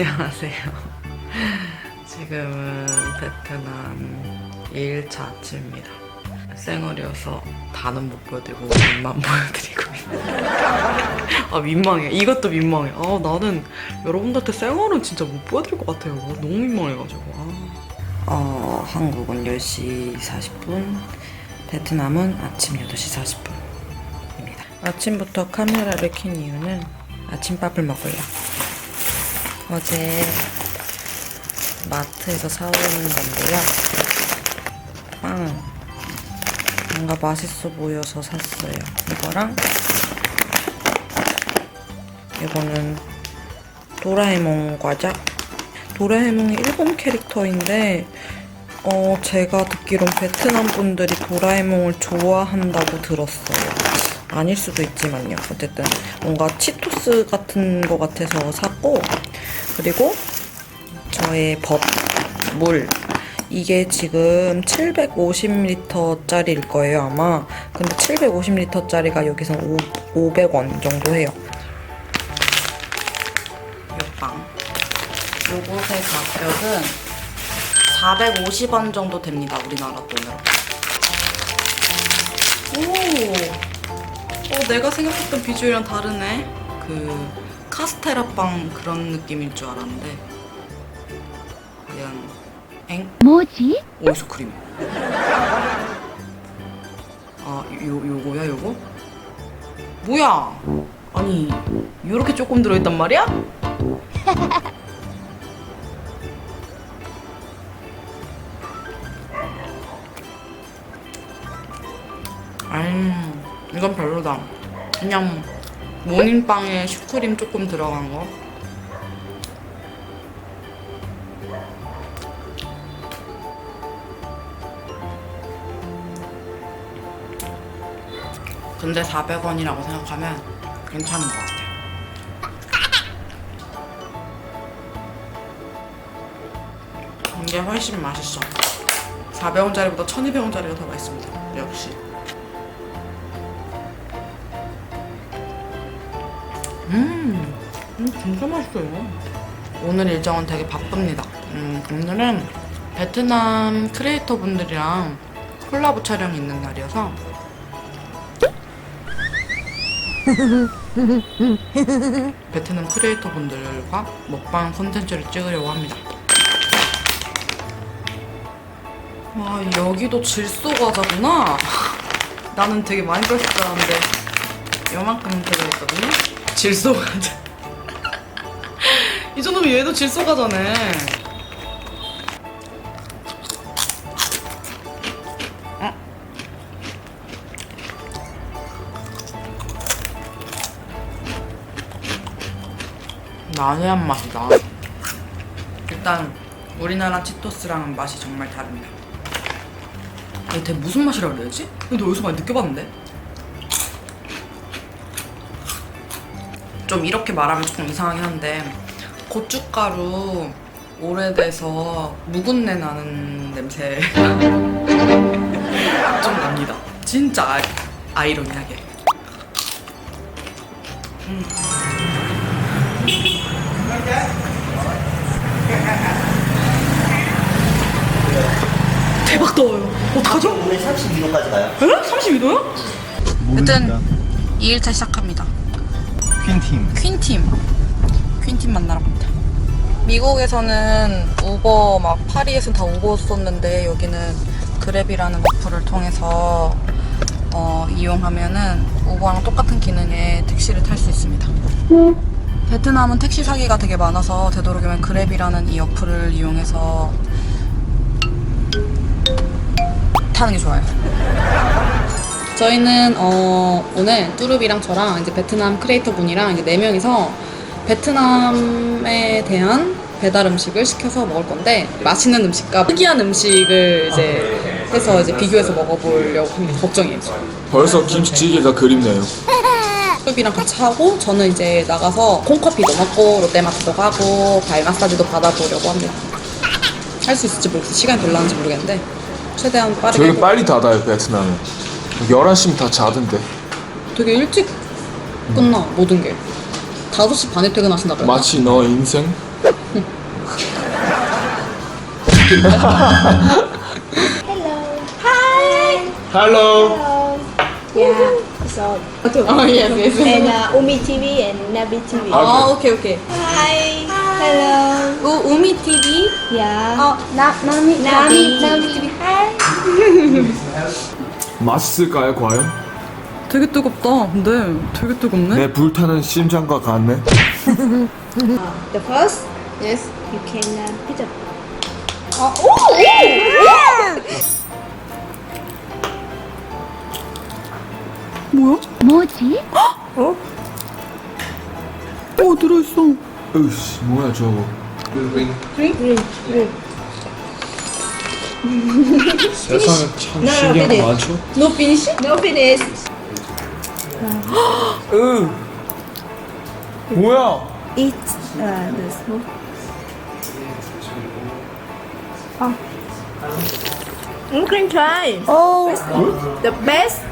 안녕하세요. 지금은 베트남 2일차 아침입니다. 생얼이어서 다는 못 보여드리고 입만 보여드리고. 아 민망해. 이것도 민망해. 아 나는 여러분들한테 생얼은 진짜 못 보여드릴 것 같아요. 너무 민망해가지고. 아. 어 한국은 10시 40분, 베트남은 아침 8시 40분입니다. 아침부터 카메라를 킨 이유는 아침밥을 먹으려. 어제 마트에서 사오는 건데요. 빵. 뭔가 맛있어 보여서 샀어요. 이거랑 이거는 도라에몽 과자. 도라에몽이 일본 캐릭터인데 어 제가 듣기론 베트남 분들이 도라에몽을 좋아한다고 들었어요. 아닐 수도 있지만요. 어쨌든 뭔가 치토스 같은 거 같아서 샀고 그리고 저의 법, 물. 이게 지금 750ml짜리일 거예요, 아마. 근데 750m짜리가 여기서 500원 정도 해요. 요빵. 요것의 가격은 450원 정도 됩니다, 우리나라 돈으로. 오! 어, 내가 생각했던 비주얼이랑 다르네. 그 카스테라 빵 그런 느낌일 줄 알았는데 그냥 엥? 뭐지? 아이스크림. 아, 요 요거야, 요거? 뭐야? 아니, 요렇게 조금 들어 있단 말이야? 음, 이건 별로다. 그냥 모닝빵에 슈크림 조금 들어간 거. 근데 400원이라고 생각하면 괜찮은 것 같아요. 이게 훨씬 맛있어. 400원짜리보다 1200원짜리가 더 맛있습니다. 역시. 진짜 맛있어요. 오늘 일정은 되게 바쁩니다. 음, 오늘은 베트남 크리에이터 분들이랑 콜라보 촬영이 있는 날이어서 베트남 크리에이터 분들과 먹방 콘텐츠를 찍으려고 합니다. 와 여기도 질소 과자구나. 나는 되게 많이 들었을 줄 알았는데 요만큼 들어있거든요. 질소 과자. 이 정도면 얘도 질소 과자네. 어? 난해한 맛이다. 일단 우리나라 치토스랑은 맛이 정말 다릅니다. 대체 무슨 맛이라 그래야지? 근데 어디서 많이 느껴봤는데? 좀 이렇게 말하면 조금 이상하긴 한데 고춧가루 오래돼서 묵은 내 나는 냄새 좀 납니다. 진짜 아, 아이러니하게. 대박 더워요. 어떡하죠? 오늘 32도까지 가요. 에? 32도요? 일단 2일차 시작합니다. 퀸팀. 퀸팀. 퀸팀 만나러 갑니다. 미국에서는 우버 막 파리에서는 다 우버 썼는데 여기는 그랩이라는 어플을 통해서 어, 이용하면은 우버랑 똑같은 기능의 택시를 탈 수 있습니다. 베트남은 택시 사기가 되게 많아서 되도록이면 그랩이라는 이 어플을 이용해서 타는 게 좋아요. 저희는 어, 오늘 뚜루비랑 저랑 이제 베트남 크리에이터 분이랑 이제 네 명이서 베트남에 대한 배달 음식을 시켜서 먹을 건데 맛있는 음식과 특이한 음식을 이제 해서 이제 비교해서 먹어보려고. 걱정이에요. 벌써 김치찌개가 그립네요. 뚜루비랑 같이 하고 저는 이제 나가서 콩커피도 먹고 롯데마트도 가고 발 마사지도 받아보려고 합니다. 할 수 있을지 모르겠어요. 시간이 별로 나는지 모르겠는데 최대한 빠르게 되게 해보- 빨리 닫아요 베트남은. 11시면 다 자던데. 되게 일찍 끝나 모든 게 5시 반에 퇴근하신다 그랬나? 마치 너 인생? Hello. Yeah. So Oh yes yes. and uh, Umi TV and Nabi TV. 아 오케이 오케이. Hi. Hello. 우 우미 TV. Yeah. 어 나, 나미 Nabi. 나미 TV. Hi. 맛있을까요, 과연? 되게 뜨겁다. 근데 되게 뜨겁네. 내 불타는 심장과 같네. The first Yes. you can uh, put up. 뭐야? 뭐지? 어 들어있어. 으씨, 뭐야 저거. 세상에 참 신기한. 거 많죠? No finish? No finish. 으. 뭐야? Eat uh, the smoke. Oh. You can try. 어. The best.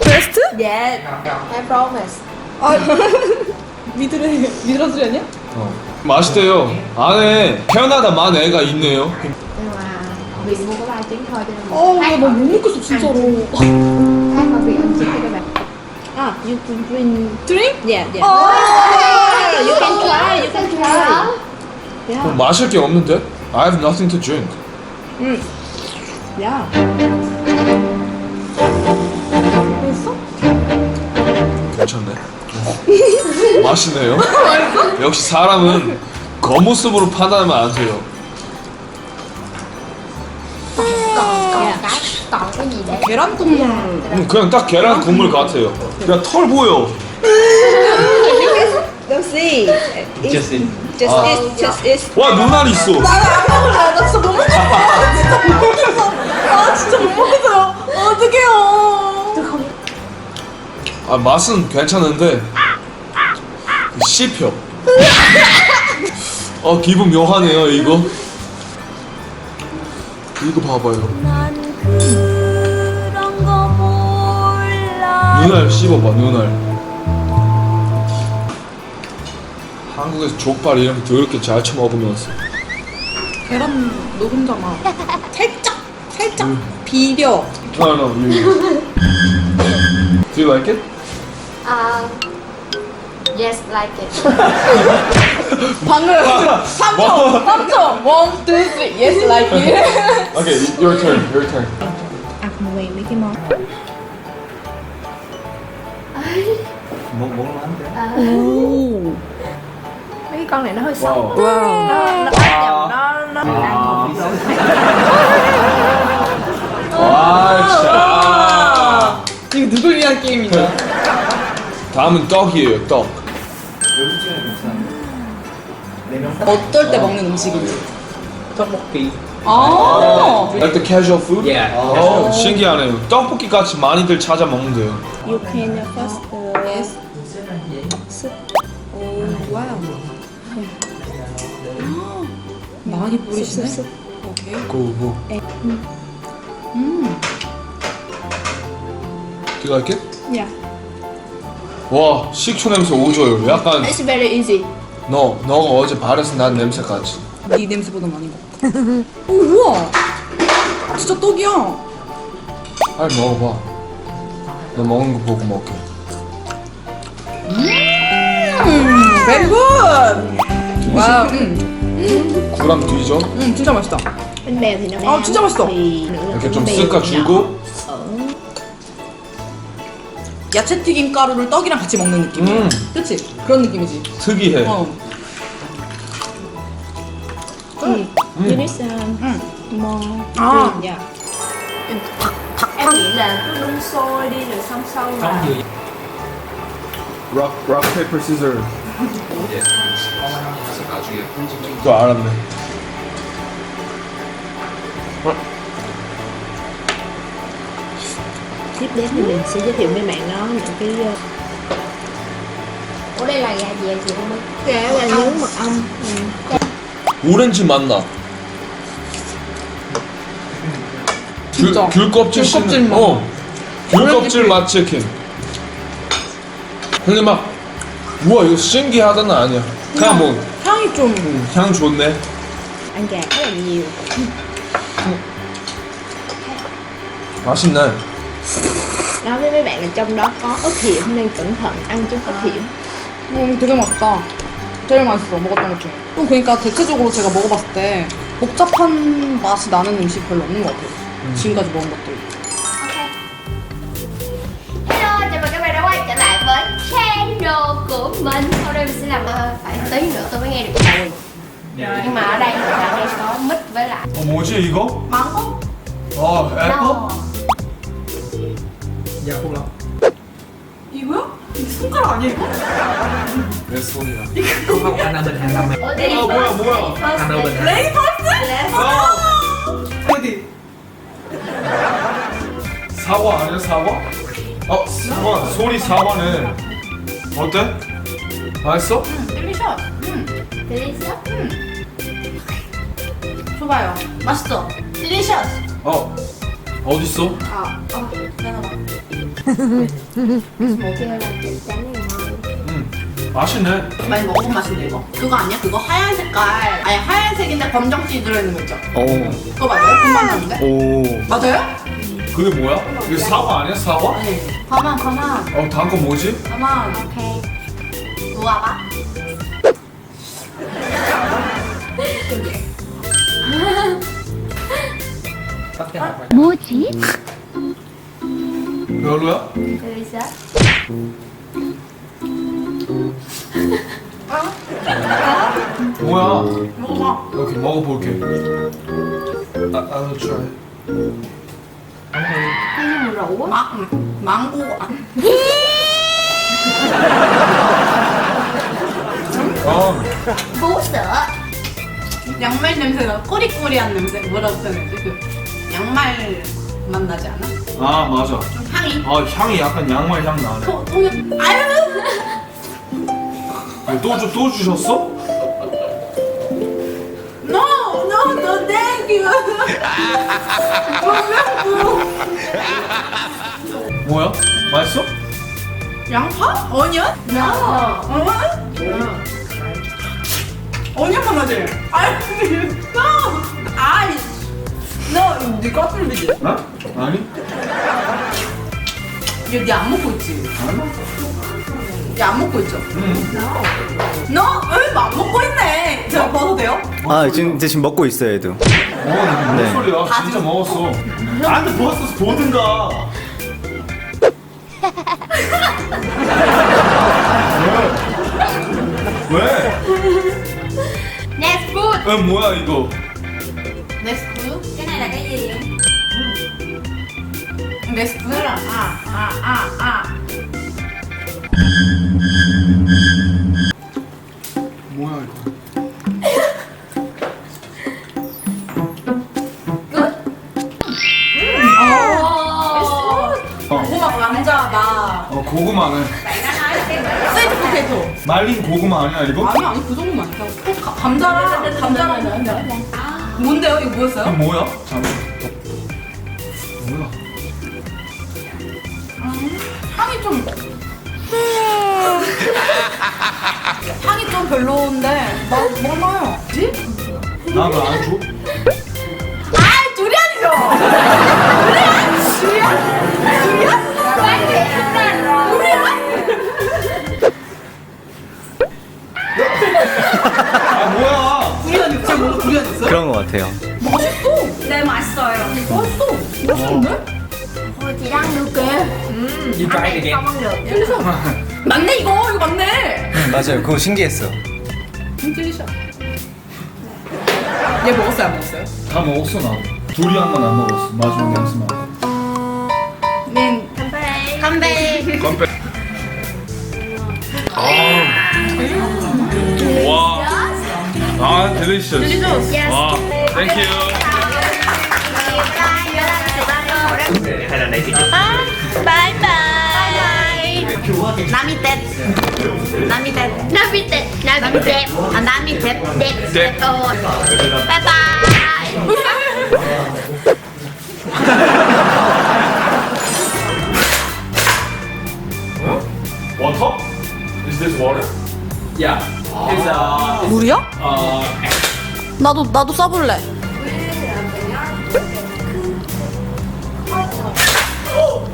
베스트? Yeah. I promise. 미드레 미드라들이 아니야? 어. 맛있대요. 안에 태어나다 만 애가 있네요. bị mua có ba trứng thôi cho nên 어, 나못 먹겠어 진짜로. khác mà bị ăn trứng cho các bạn Ah, you can drink. 드링? Yeah, yeah. Oh, you can try. You can try. 뭐 마실 게 없는데? I have nothing to drink. Yeah. 됐어? 괜찮네. 맛있네요. 역시 사람은 겉모습으로 판단하면 안 돼요. 계란 국물. 음, 그냥 딱 계란 국물 같아요. 그냥 털 보여. Don't see. It's. Just Ah. it. Just it. 와 눈알 있어. 나 진짜 못 먹겠어. 진짜 못 먹겠어. 아 진짜 못 먹겠어요. 어떡해요. 아 맛은 괜찮은데 그 씹혀. 어 기분 묘하네요 이거. 이거 봐봐요. 눈알 씹어봐 눈알. 한국에서 족발 이렇게 더럽게 잘 처먹으면서 계란 노른자만 살짝 살짝 비벼. No, no, you. Do you like it? uh, yes like it 방금 3초 3초 1, 2, 3 Yes like it Okay, your turn, your turn. Mì mấy cái món. Muốn muốn lắm thế. 오 con này nó hơi sống. Wow. 와우 Nó áp nhầm nó nó ăn ngon. 와, 자. 이거 누굴 위한 게임이냐 다음은 떡이에요, 떡. 어떨 때 먹는 음식인지 떡볶이. 아 Like the casual food? Yeah. 어, 신기하네요. 떡볶이 같이 많이들 찾아 먹는데요. You can uh, first 많이 뿌리시네 오케이 고고. 음 Do you like it? Yeah. 와, 식초 냄새 오져요. 약간 It's very easy. 너, 너가 어제 발에서 난 냄새 같이. 네 냄새보다 많이 맡아 오 우와 진짜 떡이야 빨리 먹어봐. 너 먹는 거 보고 먹게. Very good 와우 음, 구람 뒤져. 음 진짜 맛있다 아 진짜 맛있어 이렇게 좀 쓱어주고. nhỏ. 야채 튀김 가루를 떡이랑 같이 먹는 느낌이야 음. 그치? 그런 느낌이지 특이해. 어 You need um, more À. green, yeah. Em nghĩ là cứ đun sôi đi rồi xong sau là Rock, rock, paper, scissors. 또 알았네. tiếp đến thì mình sẽ giới thiệu với bạn đó những cái uh, ủa đây là gà gì chị không biết gà là nướng mật ong. 오렌지 맛나. 귤, 진짜. 귤 껍질 귤 껍질 씹는. 맛. 어. 귤 오렌지 껍질 귤. 맛 치킨. 근데 막 우와 이거 신기하다는 아니야. 그냥 뭐 향이 좀 음, 향 좋네. là nhiều 맛있네. nói với mấy bạn là trong đó có ớt hiểm nên cẩn thận ăn chút ớt hiểm 음, 되게 맛있다. 제일 맛있어, 먹었던 것 중에. 또 그러니까 대체적으로 제가 먹어봤을 때 복잡한 맛이 나는 음식 별로 없는 것 같아요. 지금까지 먹은 것들. Channel của mình Hôm nay mình sẽ làm phải tí nữa tôi mới nghe được rồi Nhưng mà ở đây là đây có mít với lại 어 뭐지 이거? móng 아 애플? Không lắm 이거요? 이게 손가락 아니에요? 내 손이야. Hà Nam Ủa thì 아 뭐야 뭐야? Anh ở bên Hà 어디? 사과 아니야 사과? 어 사과 소리 사과네. 어때? 맛있어? 딜리셔. Delicious 좋아요. 맛있어. 딜리셔스. 어 어디 있어? 아, 아, ngon 응 맛있네. 많이 먹어본 맛인데 이거. 그거 아니야? 그거 하얀 색깔. 아니 하얀색인데 검정씨 들어있는 거 있죠? 오. 그거 맞아요? 금방 나는데? 오. 맞아요? 그게 뭐야? 이게 사과 아니야 사과? 가만 가만 어 다음 거 뭐지? 가만. Cái hộp này 별로야? Delicious 뭐야? 먹어봐. 이렇게 먹어볼게. 아, 나도 try. Rượu á 망 망고. 아, 어. Sữa 양말 냄새가 꼬리꼬리한 냄새. 뭐라고 표현해야지? 그 양말 맛 나지 않아? 아 맞아. 좀 향이. 아 향이 약간 양말 향 나네. 또 통역. 아유. 또, 주, 또 주셨어? No, thank you. 뭐야? 맛있어? 양파? 어니언? No 어? 어니언 맛 나지? 아유, no. 아이. 너, 네 까불리지? 어? 아니? 얘, 니안 먹고 있지? 아니? 얘 안 먹고 있죠? 응. 너? 응, 안 먹고 있네. 제가 봐도 돼요? 아 지금 지금 먹고 있어요 얘도 먹었는데 뭔 네. 소리야? 진짜 먹었어. 나한테 먹었어 보든가. 왜? 왜? Next food 왜 뭐야 이거? 네스프? Cái này là cái gì? 네스프? 아, 아, 아, 아. 뭐야 이거? 고구마. 어 고구마네. 스위트 포테이토. 말린 고구마 아니야 이거? 아니, 아니, 그 정도만 아니야. 가- 감자랑, 감자랑 먹으면. 뭔데요? 이거 뭐였어요? 이건 뭐야? 잠깐. 뭐야? 향이 좀. 향이 좀 별로인데, 나, 몰라요. 뭐지? 나도 안 줘? 아이, 두리안이죠! 두리안? 두리안? 두리안? 아 뭐야? 두리안 있어요? 뭔가 두리안 있어요? 그런 것 같아요 맛있어! 네, 맛있어요. 맛있어! 맛있는데? Đi em Không ăn được 맞네, 이거! 이거 맞네! 응, 맞아요 그거 신기했어 딜리셔. 얘 먹었어요, 안 먹었어요? 다 먹었어 나. 두리안만 안 먹었어. 마지막 양수만. 네. Come 건배. 와. 아. 와, 땡큐. Hay là này thì Bye bye 나미떼. 나미떼. Navitet Navitet 아, 나미떼. Đẹp Đẹp. Ôi Bye bye Water? Is this water? Yeah It's uh, 물이야? uh 나 나도 나도 써볼래. 어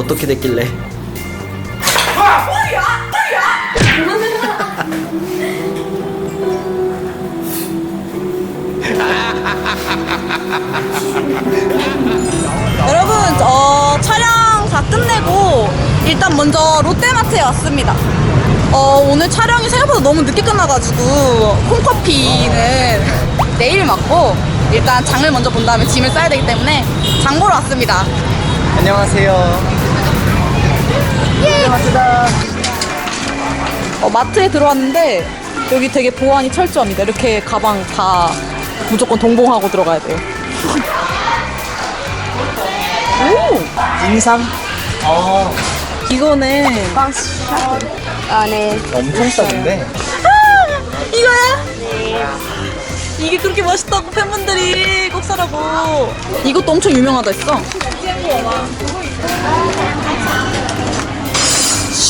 떻게 됐길래? 여러분, 어, 촬영 다 끝내고 일단 먼저 롯데마트에 왔습니다. 어, 오늘 촬영이 생각보다 너무 늦게 끝나가지고 콩커피는 내일 먹고 일단 장을 먼저 본 다음에 짐을 싸야 되기 때문에 장 보러 왔습니다. 안녕하세요. 어, 마트에 들어왔는데 여기 되게 보안이 철저합니다. 이렇게 가방 다 무조건 동봉하고 들어가야 돼요. 오! 인상? 이거는 Ờ nè 엄청 싸던데? 이거야? 이게 그렇게 맛있다고 팬분들이 꼭 사라고. 이것도 엄청 유명하다 했어.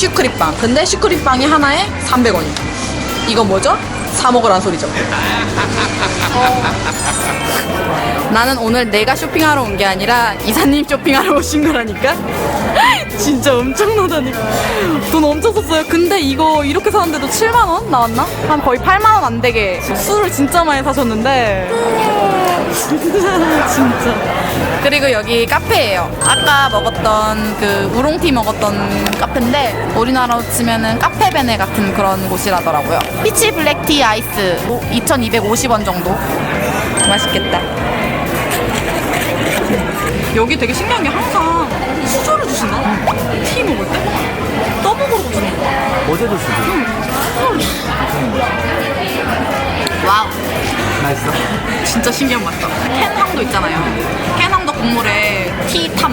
슈크림빵. 근데 슈크림빵이 하나에 300원이. 이거 뭐죠? 사 먹으란 소리죠. 나는 오늘 내가 쇼핑하러 온 게 아니라 이사님 쇼핑하러 오신 거라니까. 진짜 엄청나다니까. 돈 엄청 썼어요. 근데 이거 이렇게 사는데도 7만 원 나왔나? 한 거의 8만 원 안 되게 술을 진짜 많이 사셨는데. 진짜. 그리고 여기 카페예요. 아까 먹었던 그 우롱티 먹었던 카페인데 우리나라로 치면은 카페베네 같은 그런 곳이라더라고요. 피치 블랙티 아이스 2,250원 정도. 맛있겠다. 여기 되게 신기한 게 항상 수저를 주시나? 티 먹을 때? 떠먹으러 주는 거. 어제도 쓰고. 와우. 맛있어? 진짜 신기한 맛이다. 캔항도 있잖아요. 캔항도 국물에 티탐.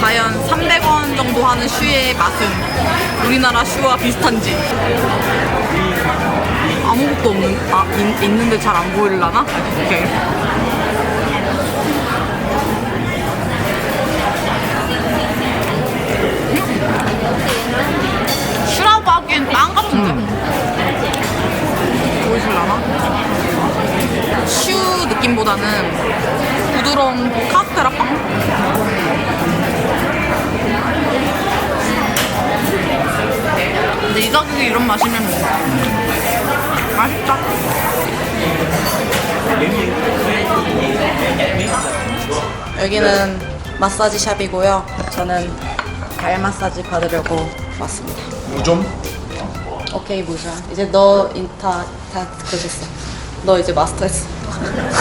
과연 300원 정도 하는 슈의 맛은 우리나라 슈와 비슷한지. 아무것도 없는, 아, 있, 있는데 잘 안 보이려나? 오케이. 슈라고 하기엔 빵 같은데? 보 이실라나? 슈 느낌보다는 부드러운 카스테라 빵? 근데 이 가격에 이런 맛이면 뭐 맛있다 여기는 마사지 샵이고요 저는 발 마사지 받으려고 왔습니다 무좀? 오케이 무자. 이제 너 인타 다 그랬어. 너 이제 마스터했어.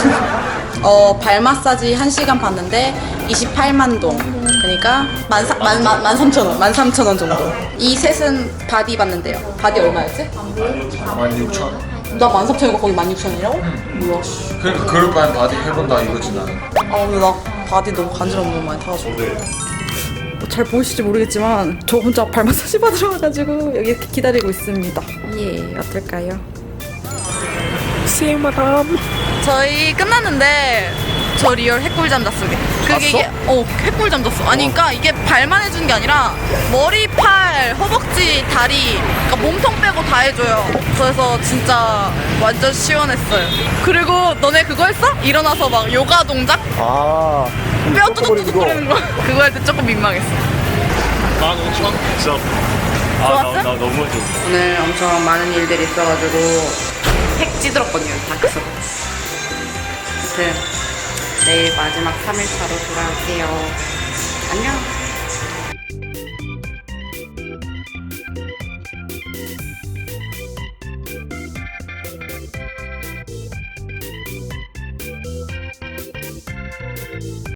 어, 발 마사지 1시간 받는데 28만 동. 그러니까 13,000원 13,000원 정도. 이 셋은 바디 받는데요. 바디 얼마였지? 16,000나 13,000원이고 거기 16,000원이라고? 뭐야 씨. 그러니까 그럴 바엔 바디 해본다 이거지 나는. 아 근데 나 바디 너무 간지럼 너무 많이 타가지고. 뭐 잘 보이실지 모르겠지만 저 혼자 발 마사지 받으러 와가지고 여기 이렇게 기다리고 있습니다 예 어떨까요? 시행마담 저희 끝났는데 저 리얼 핵꿀잠 잤어 그게 이게 어 핵꿀잠 잤어 아니 그러니까 이게 발만 해준 게 아니라 머리, 팔, 허벅지, 다리 그러니까 몸통 빼고 다 해줘요 그래서 진짜 완전 시원했어요 그리고 너네 그거 했어? 일어나서 막 요가 동작? 아. 뼈 뚜둑뚜둑 거리는 거 그거 할 때 조금 민망했어 15,000? 진짜. 아? 나, 나 너무 좋아. 오늘 엄청 많은 일들이 있어가지고 핵 찌들었거든요 다크서 아무튼 내일 마지막 3일차로 돌아올게요 안녕